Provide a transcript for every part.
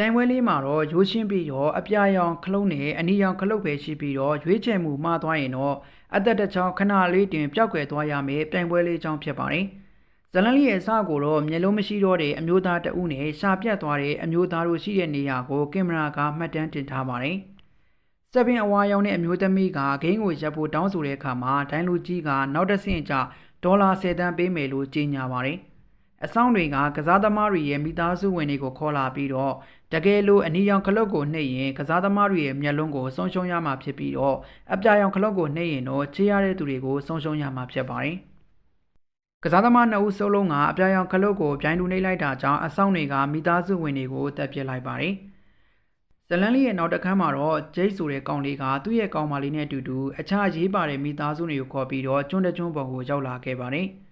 ပြိုင်ပွဲလေးမှာတော့ရိုးရှင်းပြီးတော့အပြာရောင်ခလုံးနဲ့အနီရောင်ခလုတ်ပဲရှိပြီးတော့ရွေးချယ်မှုမှားသွားရင်တော့အသက်တစ်ချောင်းခဏလေးတင်ပျောက်ကွယ်သွားရမယ်ပြိုင်ပွဲလေးကြောင်းဖြစ်ပါတယ်။ဇလန်လေးရဲ့အစကိုတော့မျက်လုံးမရှိတော့တဲ့အမျိုးသားတဦးနဲ့ရှာပြတ်သွားတဲ့အမျိုးသားတို့ရှိတဲ့နေရာကိုကင်မရာကမှတ်တမ်းတင်ထားပါတယ်။စပင်အဝါရောင်တဲ့အမျိုးသမီးကဂိမ်းကိုရပ်ဖို့တောင်းဆိုတဲ့အခါမှာဒိုင်လူကြီးကနောက်တစ်ဆင့်ကျဒေါ်လာ10တန်းပေးမယ်လို့ကြေညာပါတယ်။ အဆောင်တွေကကစားသမားတွေရဲ့မိသားစုဝင်တွေကိုခေါ်လာပြီးတော့တကယ်လို့အနီရောင်ခလုတ်ကိုနှိပ်ရင်ကစားသမားတွေရဲ့မျက်လုံးကိုဆုံးရှုံးရမှာဖြစ်ပြီးတော့အပြာရောင်ခလုတ်ကိုနှိပ်ရင်တော့ချေရတဲ့သူတွေကိုဆုံးရှုံးရမှာဖြစ်ပါတယ်။ကစားသမားနှစ်ဦးစလုံးကအပြာရောင်ခလုတ်ကိုပြိုင်တူနှိပ်လိုက်တာကြောင့်အဆောင်တွေကမိသားစုဝင်တွေကိုတက်ပစ်လိုက်ပါတယ်။ဇလန်လေးရဲ့နောက်တစ်ခန်းမှာတော့ဂျိတ်ဆိုတဲ့ကောင်လေးကသူ့ရဲ့ကောင်မလေးနဲ့အတူတူအခြားရေးပါတဲ့မိသားစုတွေကိုခေါ်ပြီးတော့ကျွန်းတကျွန်းပေါ်ကိုရောက်လာခဲ့ပါတယ်။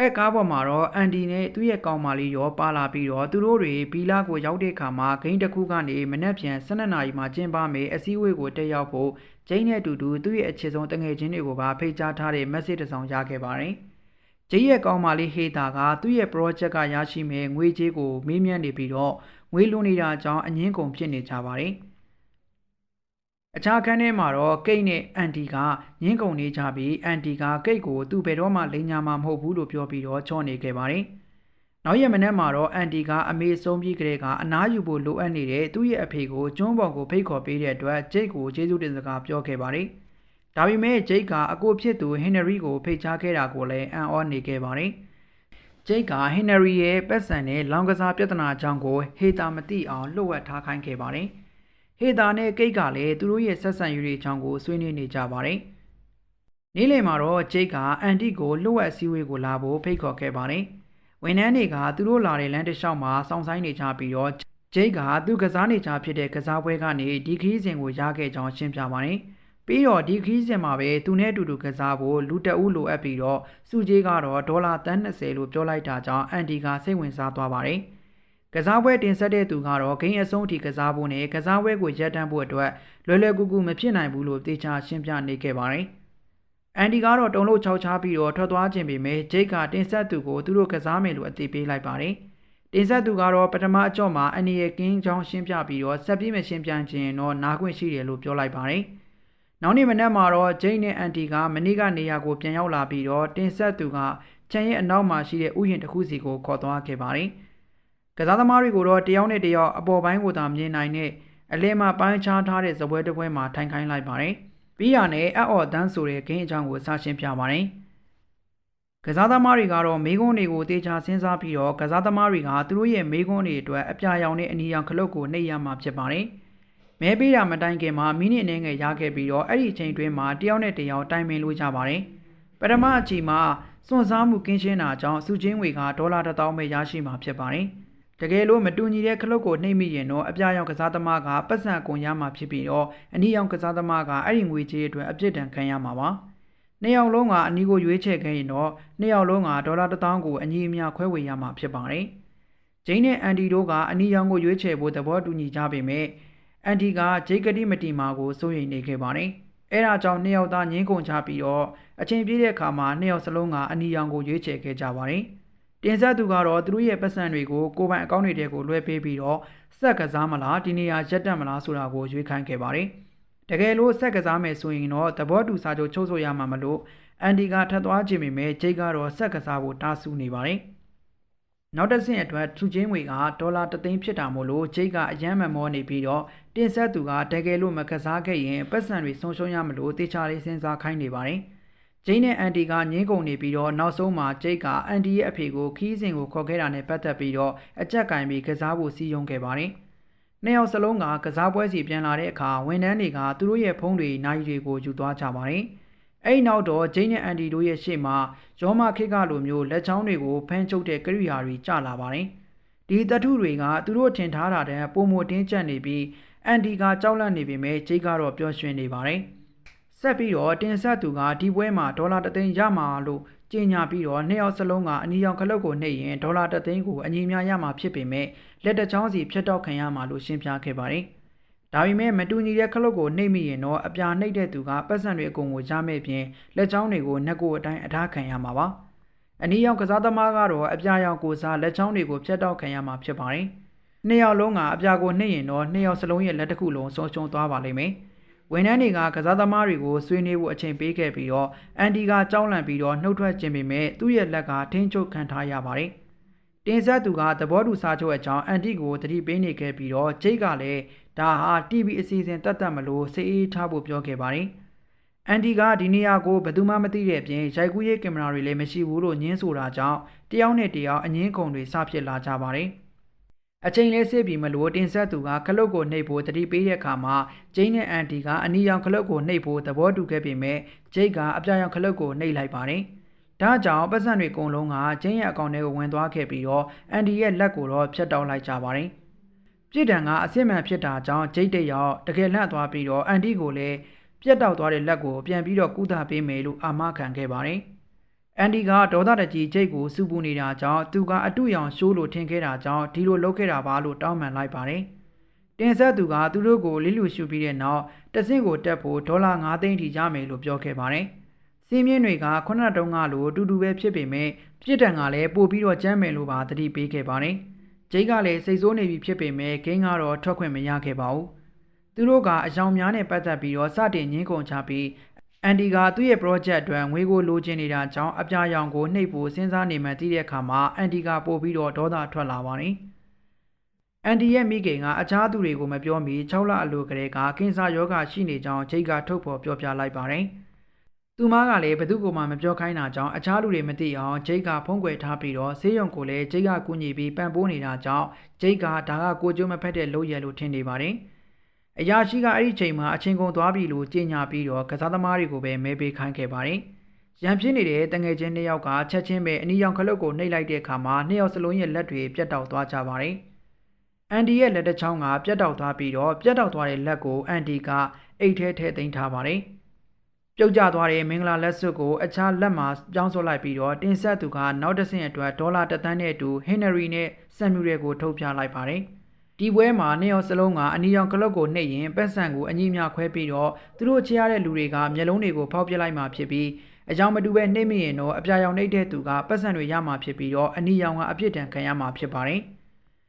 အဲကားပေါ်မှာတော့အန်ဒီနဲ့သူ့ရဲ့ကောင်မလေးရောပါလာပြီးတော့သူတို့တွေဘီလာကိုရောက်တဲ့အခါမှာဂိမ်းတစ်ခုကနေမနက်ဖြန်12နာရီမှာကျင်းပမယ်အစည်းအဝေးကိုတက်ရောက်ဖို့ဂျိန်းနဲ့အတူတူသူ့ရဲ့အခြေဆုံးတငယ်ချင်းတွေကိုပါဖိတ်ကြားထားတဲ့ message တစ်စောင်ရခဲ့ပါတယ်။ဂျိန်းရဲ့ကောင်မလေးဟေတာကသူ့ရဲ့ project ကရရှိမဲ့ငွေကြေးကိုမေးမြန်းနေပြီးတော့ငွေလွန်နေတာကြောင့်အငင်းကုန်ဖြစ်နေကြပါတယ်။ အခြားခန်းထဲမှာတော့ကိတ်နဲ့အန်တီကညင်းကုန်နေကြပြီးအန်တီကကိတ်ကိုသူ့ဘယ်တော့မှလိန်ညာမှာမဟုတ်ဘူးလို့ပြောပြီးတော့ချော့နေခဲ့ပါတယ်။နောက်ရက်မနေ့မှာတော့အန်တီကအမေဆုံးပြီးကလေးကအနားယူဖို့လိုအပ်နေတဲ့သူ့ရဲ့အဖေကိုကျွန်းပေါ်ကိုဖိတ်ခေါ်ပေးတဲ့အတွက်ဂျိတ်ကိုကျေးဇူးတင်စကားပြောခဲ့ပါတယ်။ဒါပေမဲ့ဂျိတ်ကအကိုဖြစ်သူဟင်နရီကိုဖိတ်ကြားခဲ့တာကိုလည်းအံ့ဩနေခဲ့ပါတယ်။ဂျိတ်ကဟင်နရီရဲ့ပတ်စံနဲ့လောင်ကစားပြဿနာကြောင့်ကိုဟေတာမသိအောင်လှုပ်ဝက်ထားခိုင်းခဲ့ပါတယ်။ ဟေတာနဲ့ကိတ်ကလည်းသူတို့ရဲ့ဆက်ဆံရေးတွေအကြောင်းကိုဆွေးနွေးနေကြပါတယ်။နေ့လယ်မှာတော့ဂျိတ်ကအန်တီကိုလှုပ်ဝက်စည်းဝေးကိုလာဖို့ဖိတ်ခေါ်ခဲ့ပါတယ်။ဝန်ထမ်းတွေကသူတို့လာတဲ့လမ်းတစ်လျှောက်မှာစောင့်ဆိုင်နေကြပြီးတော့ဂျိတ်ကသူကစားနေကြဖြစ်တဲ့ကစားပွဲကနေဒီခီးစဉ်ကိုရခဲ့ကြောင်းရှင်းပြပါတယ်။ပြီးတော့ဒီခီးစဉ်မှာပဲသူနဲ့အတူတူကစားဖို့လူတအုပ်လိုအပ်ပြီးတော့စုကြီးကတော့ဒေါ်လာ30လို့ပြောလိုက်တာကြောင့်အန်တီကစိတ်ဝင်စားသွားပါတယ်။ ကစားပွဲတင်ဆက်တဲ့သူကတော့ဂိမ်းအဆုံးထိကစားဖို့နဲ့ကစားပွဲကိုရပ်တန့်ဖို့အတွက်လွယ်လွယ်ကူကူမဖြစ်နိုင်ဘူးလို့တေချာရှင်းပြနေခဲ့ပါတယ်။အန်ဒီကတော့တုံလို့ခြောက်ချပြီးတော့ထွက်သွားခြင်းပေမဲ့ဂျိတ်ကတင်ဆက်သူကိုသူတို့ကစားမယ်လို့အသိပေးလိုက်ပါတယ်။တင်ဆက်သူကတော့ပထမအကြော့မှာအန်ဒီရဲ့ကင်းချောင်းရှင်းပြပြီးတော့ဆက်ပြီးမရှင်းပြခြင်းတော့နားခွင့်ရှိတယ်လို့ပြောလိုက်ပါတယ်။နောက်နေ့မနက်မှာတော့ဂျိတ်နဲ့အန်တီကမနေ့ကနေရာကိုပြန်ရောက်လာပြီးတော့တင်ဆက်သူကချန်ရဲ့အနောက်မှာရှိတဲ့ဥယျာဉ်တစ်ခုစီကိုခေါ်သွားခဲ့ပါတယ်။ ကစားသမားတွေကိုတော့တယောက်နဲ့တယောက်အပေါ်ပိုင်းကိုသာမြင်နိုင်တဲ့အလဲမှာပိုင်းခြားထားတဲ့ဇပွဲတစ်ပွဲမှာထိုင်ခိုင်းလိုက်ပါတယ်။ပြီးရနဲ့အအော်တန်းဆိုတဲ့ဂိမ်းအကြောင်းကိုစရှင်းပြပါတယ်။ကစားသမားတွေကတော့မေကွန်းတွေကိုတေချာစဉ်းစားပြီးတော့ကစားသမားတွေကသူတို့ရဲ့မေကွန်းတွေအတွက်အပြာရောင်နဲ့အနီရောင်ခလုတ်ကိုနှိပ်ရမှာဖြစ်ပါတယ်။မဲပေးတာမတိုင်ခင်မှာမိနစ်အနည်းငယ်ရခဲ့ပြီးတော့အဲ့ဒီအချိန်တွင်းမှာတယောက်နဲ့တယောက်တိုင်ပင်လို့ကြပါတယ်။ပထမအချိန်မှာစွန့်စားမှုကင်းရှင်းတာကြောင့်စုချင်းငွေကဒေါ်လာ1000ပဲရရှိမှာဖြစ်ပါတယ်။ တကယ်လို့မတူညီတဲ့ခလုတ်ကိုနှိမ့်မိရင်တော့အပြာရောင်ကစားသမားကပတ်စံကုန်ရမှာဖြစ်ပြီးတော့အနီရောင်ကစားသမားကအဲ့ဒီငွေကြေးအတွက်အပြစ်ဒဏ်ခံရမှာပါနှစ်ယောက်လုံးကအနီကိုရွေးချယ်ခဲ့ရင်တော့နှစ်ယောက်လုံးကဒေါ်လာ1000ကိုအညီအမျှခွဲဝေရမှာဖြစ်ပါတယ်ဂျိန်းနဲ့အန်ဒီတို့ကအနီရောင်ကိုရွေးချယ်ဖို့သဘောတူညီကြပေမဲ့အန်ဒီကဂျိတ်ကတိမတီမာကိုစိုးရိမ်နေခဲ့ပါတယ်အဲဒါကြောင့်နှစ်ယောက်သားငင်းကုန်ချပြီးတော့အချိန်ပြည့်တဲ့အခါမှာနှစ်ယောက်စလုံးကအနီရောင်ကိုရွေးချယ်ခဲ့ကြပါတယ်။ တင်ဆက်သူကတော့သူတို့ရဲ့ပတ်စံတွေကိုကိုပိုင်အကောင့်တွေတဲကိုလွှဲပေးပြီးတော့ဆက်ကစားမလားဒီနေရာရက်တက်မလားဆိုတာကိုရွေးခိုင်းခဲ့ပါတယ်။တကယ်လို့ဆက်ကစားမယ်ဆိုရင်တော့သဘောတူစာချုပ်ချုပ်ဆိုရမှာမလို့အန်ဒီကထပ်သွားခြင်းပေမဲ့ဂျိတ်ကတော့ဆက်ကစားဖို့တားဆူနေပါတယ်။နောက်တစ်ဆင့်အတွက်ထူချင်းငွေကဒေါ်လာ3သိန်းဖြစ်တာမို့လို့ဂျိတ်ကအယမ်းမမောနေပြီးတော့တင်ဆက်သူကတကယ်လို့မကစားခဲ့ရင်ပတ်စံတွေဆုံးရှုံးရမလို့တေချာလေးစဉ်းစားခိုင်းနေပါတယ်။ ဂျိန်းနဲ့အန်တီကငင်းကုန်နေပြီးတော့နောက်ဆုံးမှာဂျိတ်ကအန်တီရဲ့အဖေကိုခီးစဉ်ကိုခေါ်ခဲ့တာနဲ့ပတ်သက်ပြီးတော့အကြက်ကင်ပြီးကစားဖို့စီးရုံးခဲ့ပါတယ်။နှစ်ယောက်စလုံးကကစားပွဲစီပြန်လာတဲ့အခါဝန်ထမ်းတွေကသူတို့ရဲ့ဖုန်းတွေနိုင်တွေကိုယူသွားကြပါတယ်။အဲ့နောက်တော့ဂျိန်းနဲ့အန်တီတို့ရဲ့ရှေ့မှာရောမခိကလိုမျိုးလက်ချောင်းတွေကိုဖမ်းချုပ်တဲ့ကိရိယာတွေကျလာပါတယ်။ဒီတထုတွေကသူတို့ထင်ထားတာတဲ့ပုံမတင်းကျပ်နေပြီးအန်တီကကြောက်လန့်နေပေမဲ့ဂျိတ်ကတော့ပျော်ရွှင်နေပါတယ်။ ဆက်ပြီးတော့တင်ဆက်သူကဒီပွဲမှာဒေါ်လာတသိန်းရမှာလို့ကြေညာပြီးတော့နှစ်ယောက်စလုံးကအနီရောင်ခလုတ်ကိုနှိပ်ရင်ဒေါ်လာတသိန်းကိုအညီများရမှာဖြစ်ပေမဲ့လက်တချောင်းစီဖြတ်တောက်ခံရမှာလို့ရှင်းပြခဲ့ပါတယ်။ဒါပေမဲ့မတူညီတဲ့ခလုတ်ကိုနှိပ်မိရင်တော့အပြာနှိပ်တဲ့သူကပတ်စံတွေအကုန်ကိုရမဲ့ပြင်လက်ချောင်းတွေကိုနှက်ကိုအတိုင်းအထားခံရမှာပါ။အနီရောင်ကစားသမားကတော့အပြာရောင်ကိုစားလက်ချောင်းတွေကိုဖြတ်တောက်ခံရမှာဖြစ်ပါတယ်။နှစ်ယောက်လုံးကအပြာကိုနှိမ့်ရင်တော့နှစ်ယောက်စလုံးရဲ့လက်တစ်ခုလုံးဆုံးရှုံးသွားပါလိမ့်မယ်။ ဝန်ထမ်းတွေကကစားသမားတွေကိုဆွေးနွေးဖို့အချိန်ပေးခဲ့ပြီးတော့အန်ဒီကကြောက်လန့်ပြီးတော့နှုတ်ထွက်ခြင်းပေမဲ့သူ့ရဲ့လက်ကထင်းချုပ်ခံထားရပါတယ်။တင်ဆက်သူကသဘောတူစာချုပ်အကြောင်းအန်တီကိုတတိပေးနေခဲ့ပြီးတော့ဂျိတ်ကလည်းဒါဟာ TV အစီအစဉ်တက်တက်မလို့စေအေးထားဖို့ပြောခဲ့ပါတယ်။အန်တီကဒီနေရာကိုဘယ်သူမှမသိတဲ့အပြင်ရိုက်ကူးရေးကင်မရာတွေလည်းမရှိဘူးလို့ညင်းဆိုတာကြောင့်တယောက်နဲ့တယောက်အငင်းခုန်တွေစဖြစ်လာကြပါတယ်။ အချိန်လေးစစ်ပြီးမလို့တင်ဆက်သူကခလုတ်ကိုနှိပ်ဖို့တတိပေးတဲ့အခါမှာဂျိန်းနဲ့အန်တီကအနီရောင်ခလုတ်ကိုနှိပ်ဖို့သဘောတူခဲ့ပေမဲ့ဂျိတ်ကအပြာရောင်ခလုတ်ကိုနှိပ်လိုက်ပါတယ်။ဒါကြောင့်ပတ်စံတွေအကုန်လုံးကဂျင်းရဲ့အကောင့်ထဲကိုဝင်သွားခဲ့ပြီးတော့အန်ဒီရဲ့လက်ကိုတော့ဖြတ်တောက်လိုက်ကြပါတယ်။ပြစ်ဒဏ်ကအစစ်မှန်ဖြစ်တာကြောင့်ဂျိတ်တဲ့ရောက်တကယ်လန့်သွားပြီးတော့အန်ဒီကိုလည်းပြတ်တောက်သွားတဲ့လက်ကိုပြန်ပြီးတော့ကုသပေးမယ်လို့အာမခံခဲ့ပါတယ်။ အန်ဒီကဒေါသတကြီးဂျိတ်ကိုစူပူနေတာကြောင့်သူကအတူရောင်ရှိုးလို့ထင်ခဲ့တာကြောင့်ဒီလိုလုပ်ခဲ့တာပါလို့တောင်းပန်လိုက်ပါတယ်။တင်ဆက်သူကသူတို့ကိုလိလူရှုပြီးတဲ့နောက်တဆင့်ကိုတက်ဖို့ဒေါ်လာ9သိန်းထိရမယ်လို့ပြောခဲ့ပါတယ်။စီးမြင့်တွေကခုနတုန်းကလိုအတူတူပဲဖြစ်ပေမဲ့ပြစ်ဒဏ်ကလည်းပို့ပြီးတော့ကြမ်းမယ်လို့ပါတတိပေးခဲ့ပါတယ်။ဂျိတ်ကလည်းစိတ်ဆိုးနေပြီဖြစ်ပေမဲ့ဂိမ်းကတော့ထွက်ခွင့်မရခဲ့ပါဘူး။သူတို့ကအယောင်များနဲ့ပတ်သက်ပြီးတော့စတင်ငင်းကုန်ချပြီး အန်ဒီကသူ့ရဲ့ project အတွက်ငွေကိုလိုချင်နေတာကြောင့်အပြာရောင်ကိုနှိပ်ဖို့စဉ်းစားနေမှသိတဲ့အခါမှာအန်ဒီကပို့ပြီးတော့ဒေါသထွက်လာပါတယ်။အန်ဒီရဲ့မိခင်ကအခြားသူတွေကိုမပြောမီ6လအလိုကလေးကကင်ဆာရောဂါရှိနေကြောင်းဂျိတ်ကထုတ်ဖော်ပြောပြလိုက်ပါတယ်။သူမကလည်းဘသူ့ကိုမှမပြောခိုင်းတာကြောင့်အခြားလူတွေမသိအောင်ဂျိတ်ကဖုံးကွယ်ထားပြီးတော့ဆေးရုံကိုလည်းဂျိတ်ကကူညီပြီးပံ့ပိုးနေတာကြောင့်ဂျိတ်ကဒါကကိုကျိုးမဖက်တဲ့လုပ်ရလို့ထင်နေပါတယ်။ အရာရှိကအဲ့ဒီချိန်မှာအချင်းကုန်သွားပြီလို့ကြေညာပြီးတော့ကစားသမားတွေကိုပဲမဲပေးခိုင်းခဲ့ပါတယ်။ရန်ပြင်းနေတဲ့တငယ်ချင်းနှစ်ယောက်ကချက်ချင်းပဲအနီရောင်ခလုတ်ကိုနှိပ်လိုက်တဲ့အခါမှာနှစ်ယောက်စလုံးရဲ့လက်တွေပြတ်တောက်သွားကြပါတယ်။အန်ဒီရဲ့လက်တစ်ချောင်းကပြတ်တောက်သွားပြီးတော့ပြတ်တောက်သွားတဲ့လက်ကိုအန်ဒီကအိတ်ထဲထည့်သိမ်းထားပါတယ်။ပြုတ်ကျသွားတဲ့မင်္ဂလာလက်စွပ်ကိုအခြားလက်မှာပြောင်းဆွလိုက်ပြီးတော့တင်ဆက်သူကနောက်တစ်ဆင့်အတွက်ဒေါ်လာတသန်းနဲ့အတူဟင်နရီနဲ့ဆမ်မြူရယ်ကိုထုတ်ပြလိုက်ပါတယ်။ ဒီပွဲမှာနှစ်ယောက်စလုံးကအနီရောင်ကလုတ်ကိုနှိပ်ရင်ပတ်စံကိုအညီမြခွဲပြီးတော့သူတို့ချရတဲ့လူတွေကမျက်လုံးတွေကိုဖောက်ပြလိုက်မှဖြစ်ပြီးအကြောင်းမတူပဲနှိပ်မိရင်တော့အပြာရောင်နှိပ်တဲ့သူကပတ်စံတွေရမှာဖြစ်ပြီးတော့အနီရောင်ကအပြစ်ဒဏ်ခံရမှာဖြစ်ပါတယ်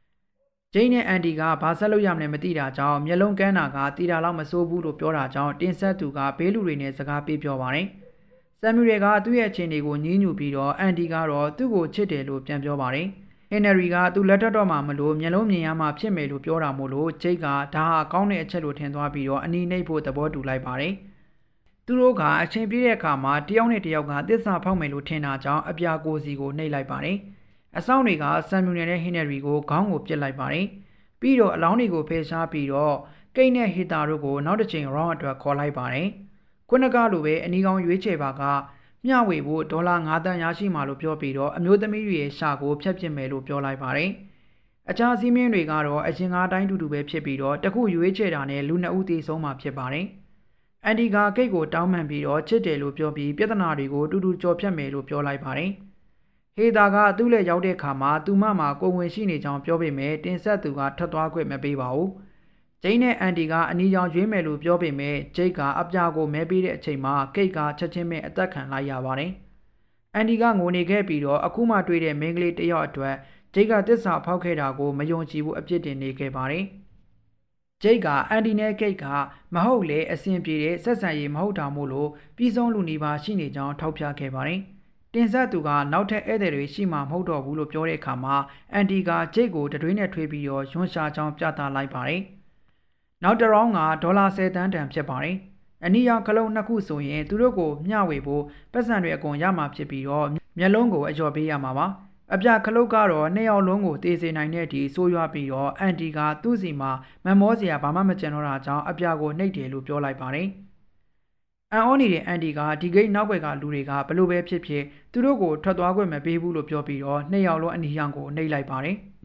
။ဂျိန်းနဲ့အန်ဒီကဘာဆက်လုပ်ရမလဲမသိတာကြောင့်မျက်လုံးကန်းတာကတီတာလောက်မစိုးဘူးလို့ပြောတာကြောင့်တင်ဆက်သူကဘေးလူတွေနဲ့စကားပေးပြောပါတယ်။ဆမ်မြူရယ်ကသူ့ရဲ့အခြေအနေကိုညှင်းညူပြီးတော့အန်ဒီကတော့သူ့ကိုချစ်တယ်လို့ပြန်ပြောပါတယ်။ ဟင်နရီကသူလက်ထက်တော့မှမလို့မျက်လုံးမြင်ရမှဖြစ်မယ်လို့ပြောတာမို့လို့ဂျိတ်ကဒါဟာကောင်းတဲ့အချက်လို့ထင်သွားပြီးတော့အနီးနှိပ်ဖို့သဘောတူလိုက်ပါတယ်။သူတို့ကအချိန်ပြည့်တဲ့အခါမှာတယောက်နဲ့တယောက်ကသစ္စာဖောက်မယ်လို့ထင်တာကြောင့်အပြာကိုစီကိုနှိပ်လိုက်ပါတယ်။အဆောင်တွေကဆမ်မြူနယ်နဲ့ဟင်နရီကိုခေါင်းကိုပစ်လိုက်ပါတယ်။ပြီးတော့အလောင်းတွေကိုဖယ်ရှားပြီးတော့ကိတ်နဲ့ဟီတာတို့ကိုနောက်တစ်ချိန် round အတွက်ခေါ်လိုက်ပါတယ်။ခုနကလိုပဲအနီကောင်ရွေးချယ်ပါက မျှဝေဖို့ဒေါ်လာ9တန်းရရှိမှာလို့ပြောပြီးတော့အမျိုးသမီးတွေရဲ့ရှာကိုဖျက်ပစ်မယ်လို့ပြောလိုက်ပါတယ်။အခြားစည်းမျဉ်းတွေကတော့အရင်ကအတိုင်းတူတူပဲဖြစ်ပြီးတော့တခုရွေးချယ်တာနဲ့လူနှစ်ဦးတည်ဆုံးမှာဖြစ်ပါတယ်။အန်ဒီကကိတ်ကိုတောင်းပန်ပြီးတော့ချစ်တယ်လို့ပြောပြီးပြဿနာတွေကိုတူတူကြော်ဖြတ်မယ်လို့ပြောလိုက်ပါတယ်။ဟေတာကသူ့လက်ရောက်တဲ့အခါမှာသူမမှာကိုဝင်ရှိနေကြောင်းပြောပေမဲ့တင်ဆက်သူကထပ်သွားခွင့်မပေးပါဘူး။ ဂျိန်းနဲ့အန်တီကအနီရောင်ရွေးမယ်လို့ပြောပေမဲ့ဂျိတ်ကအပြာကိုမဲပေးတဲ့အချိန်မှာကိတ်ကချက်ချင်းပဲအသက်ခံလိုက်ရပါတယ်။အန်တီကငိုနေခဲ့ပြီးတော့အခုမှတွေ့တဲ့မိန်းကလေးတယောက်အတွက်ဂျိတ်ကတစ္ဆာဖောက်ခဲ့တာကိုမယုံကြည်ဘူးအပြစ်တင်နေခဲ့ပါတယ်။ဂျိတ်ကအန်တီနဲ့ကိတ်ကမဟုတ်လေအဆင်ပြေတဲ့ဆက်ဆံရေးမဟုတ်တာမို့လို့ပြီးဆုံးလူနေပါရှိနေကြောင်းထောက်ပြခဲ့ပါတယ်။တင်ဆက်သူကနောက်ထပ်ဧည့်သည်တွေရှိမှမဟုတ်တော့ဘူးလို့ပြောတဲ့အခါမှာအန်တီကဂျိတ်ကိုတတွေးနဲ့ထွေးပြီးတော့ရွှန်ရှာကြောင်းပြသလိုက်ပါတယ်။ နောက်တစ်ရောင်းကဒေါ်လာ10တန်းတန်ဖြစ်ပါတယ်။အနီရောင်ကလုံးနှစ်ခုဆိုရင်သူတို့ကိုမျှဝေဖို့ပတ်စံတွေအကုန်ရမှာဖြစ်ပြီးတော့မျက်လုံးကိုအကျော်ပေးရမှာပါ။အပြခလုတ်ကတော့နှစ်ယောက်လုံးကိုတေးစေနိုင်တဲ့အထိဆိုးရွားပြီးတော့အန်တီကသူ့စီမှာမမောစရာဘာမှမကြံတော့တာကြောင့်အပြကိုနှိပ်တယ်လို့ပြောလိုက်ပါတယ်။အန်အောနေတဲ့အန်တီကဒီဂိတ်နောက်ဘက်ကလူတွေကဘလို့ပဲဖြစ်ဖြစ်သူတို့ကိုထွက်သွားခွင့်မပေးဘူးလို့ပြောပြီးတော့နှစ်ယောက်လုံးအနီရောင်ကိုနှိပ်လိုက်ပါတယ်။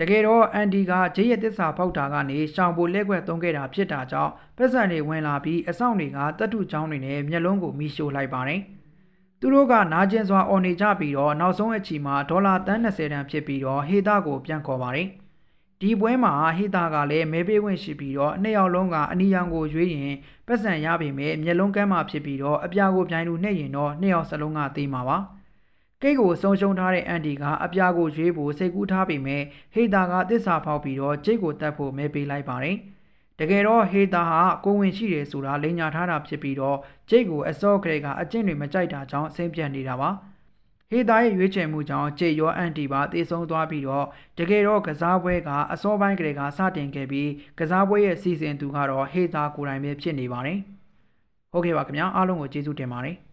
တကယ်တော့အန်ဒီကဂျေးရဲ့တစ္ဆာဖောက်တာကနေရှောင်ဖို့လက်ွက်သုံးခဲ့တာဖြစ်တာကြောင့်ပတ်စံတွေဝင်လာပြီးအဆောင်တွေကတတ်ထုချောင်းတွေနဲ့မျက်လုံးကိုမီးရှို့လိုက်ပါတယ်။သူတို့ကနာကျင်စွာအော်နေကြပြီးတော့နောက်ဆုံးအချီမှာဒေါ်လာတန်း20တန်ဖြစ်ပြီးတော့ဟေတာကိုပြန်ခေါ်ပါတယ်။ဒီပွဲမှာဟေတာကလည်းမဲပေးဝင်ရှိပြီးတော့နှစ်ယောက်လုံးကအနီရောင်ကိုရွေးရင်ပတ်စံရပေမဲ့မျက်လုံးကမ်းမှဖြစ်ပြီးတော့အပြာကိုပြိုင်လူနှိပ်ရင်တော့နှစ်ယောက်စလုံးကသိမှာပါ။ ကိတ်ကိုဆုံးရှုံးထားတဲ့အန်တီကအပြာကိုရွေးဖို့စိတ်ကူးထားပေမဲ့ဟေတာကတစ္ဆာဖောက်ပြီးတော့ဂျိတ်ကိုတတ်ဖို့မဲပေးလိုက်ပါတယ်။တကယ်တော့ဟေတာဟာကိုဝင်ရှိတယ်ဆိုတာလိန်ညာထားတာဖြစ်ပြီးတော့ဂျိတ်ကိုအစောကလေးကအကျင့်တွေမကြိုက်တာကြောင့်အဆင်ပြတ်နေတာပါ။ဟေတာရဲ့ရွေးချယ်မှုကြောင့်ဂျိတ်ရောအန်တီပါတည်ဆုံသွားပြီးတော့တကယ်တော့ကစားပွဲကအစောပိုင်းကလေးကစတင်ခဲ့ပြီးကစားပွဲရဲ့စီစဉ်သူကတော့ဟေတာကိုယ်တိုင်ပဲဖြစ်နေပါတယ်။ဟုတ်ကဲ့ပါခင်ဗျာအားလုံးကိုကျေးဇူးတင်ပါတယ်။